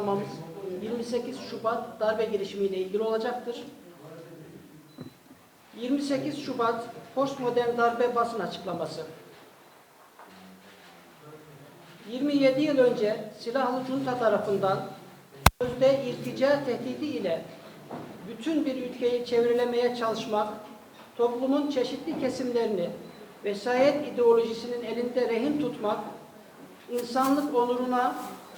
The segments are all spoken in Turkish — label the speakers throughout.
Speaker 1: açıklamamız 28 Şubat darbe girişimiyle ilgili olacaktır. 28 Şubat postmodern darbe basın açıklaması. 27 yıl önce silahlı junta tarafından sözde irtica tehdidi ile bütün bir ülkeyi çevrilemeye çalışmak, toplumun çeşitli kesimlerini vesayet ideolojisinin elinde rehin tutmak, insanlık onuruna,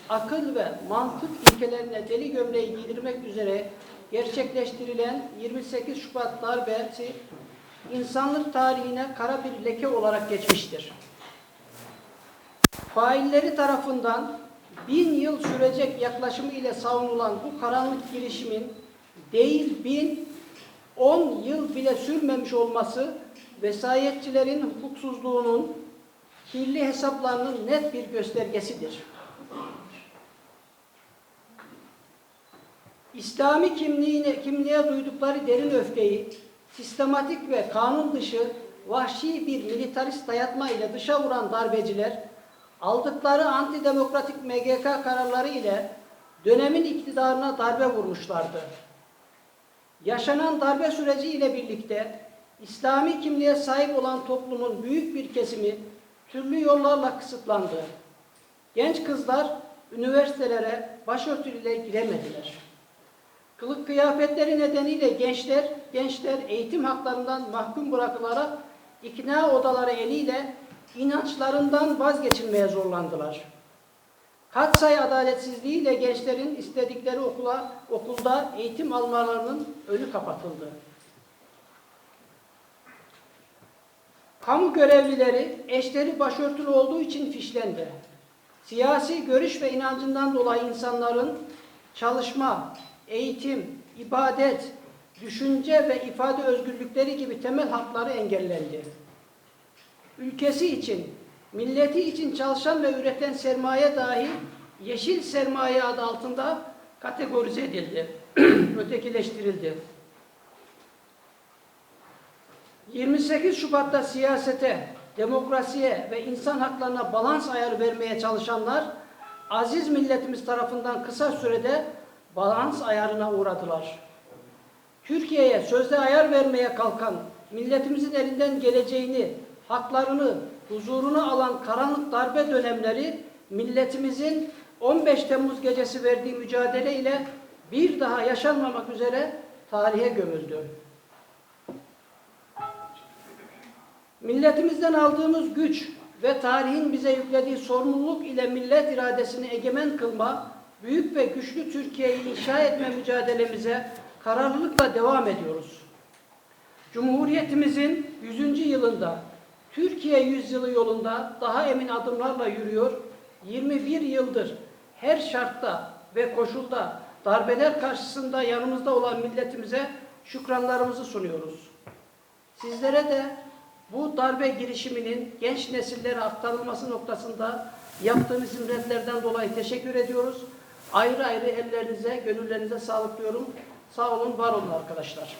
Speaker 1: akıl ve mantık ilkelerine deli gömleği giydirmek üzere gerçekleştirilen 28 Şubat darbesi insanlık tarihine kara bir leke olarak geçmiştir. Failleri tarafından bin yıl sürecek yaklaşımı ile savunulan bu karanlık girişimin değil bin, on yıl bile sürmemiş olması vesayetçilerin hukuksuzluğunun, kirli hesaplarının net bir göstergesidir. İslami kimliğine, kimliğe duydukları derin öfkeyi, sistematik ve kanun dışı vahşi bir militarist dayatma ile dışa vuran darbeciler, aldıkları antidemokratik MGK kararları ile dönemin iktidarına darbe vurmuşlardı. Yaşanan darbe süreci ile birlikte İslami kimliğe sahip olan toplumun büyük bir kesimi türlü yollarla kısıtlandı. Genç kızlar üniversitelere başörtüyle giremediler. Kılık kıyafetleri nedeniyle gençler, gençler eğitim haklarından mahkum bırakılarak ikna odaları eliyle inançlarından vazgeçilmeye zorlandılar. Katsayı adaletsizliğiyle gençlerin istedikleri okula, okulda eğitim almalarının önü kapatıldı. Kamu görevlileri eşleri başörtülü olduğu için fişlendi. Siyasi görüş ve inancından dolayı insanların çalışma, eğitim, ibadet, düşünce ve ifade özgürlükleri gibi temel hakları engellendi. Ülkesi için, milleti için çalışan ve üreten sermaye dahi yeşil sermaye adı altında kategorize edildi, ötekileştirildi. 28 Şubat'ta siyasete, demokrasiye ve insan haklarına balans ayarı vermeye çalışanlar aziz milletimiz tarafından kısa sürede balans ayarına uğradılar. Türkiye'ye sözde ayar vermeye kalkan milletimizin elinden geleceğini, haklarını, huzurunu alan karanlık darbe dönemleri milletimizin 15 Temmuz gecesi verdiği mücadele ile bir daha yaşanmamak üzere tarihe gömüldü. Milletimizden aldığımız güç ve tarihin bize yüklediği sorumluluk ile millet iradesini egemen kılma, büyük ve güçlü Türkiye'yi inşa etme mücadelemize kararlılıkla devam ediyoruz. Cumhuriyetimizin 100. yılında Türkiye yüzyılı yolunda daha emin adımlarla yürüyor. 21 yıldır her şartta ve koşulda darbeler karşısında yanımızda olan milletimize şükranlarımızı sunuyoruz. Sizlere de bu darbe girişiminin genç nesillere aktarılması noktasında yaptığınız hizmetlerden dolayı teşekkür ediyoruz. Ayrı ayrı ellerinize, gönüllerinize sağlık diyorum. Sağ olun, var olun arkadaşlar.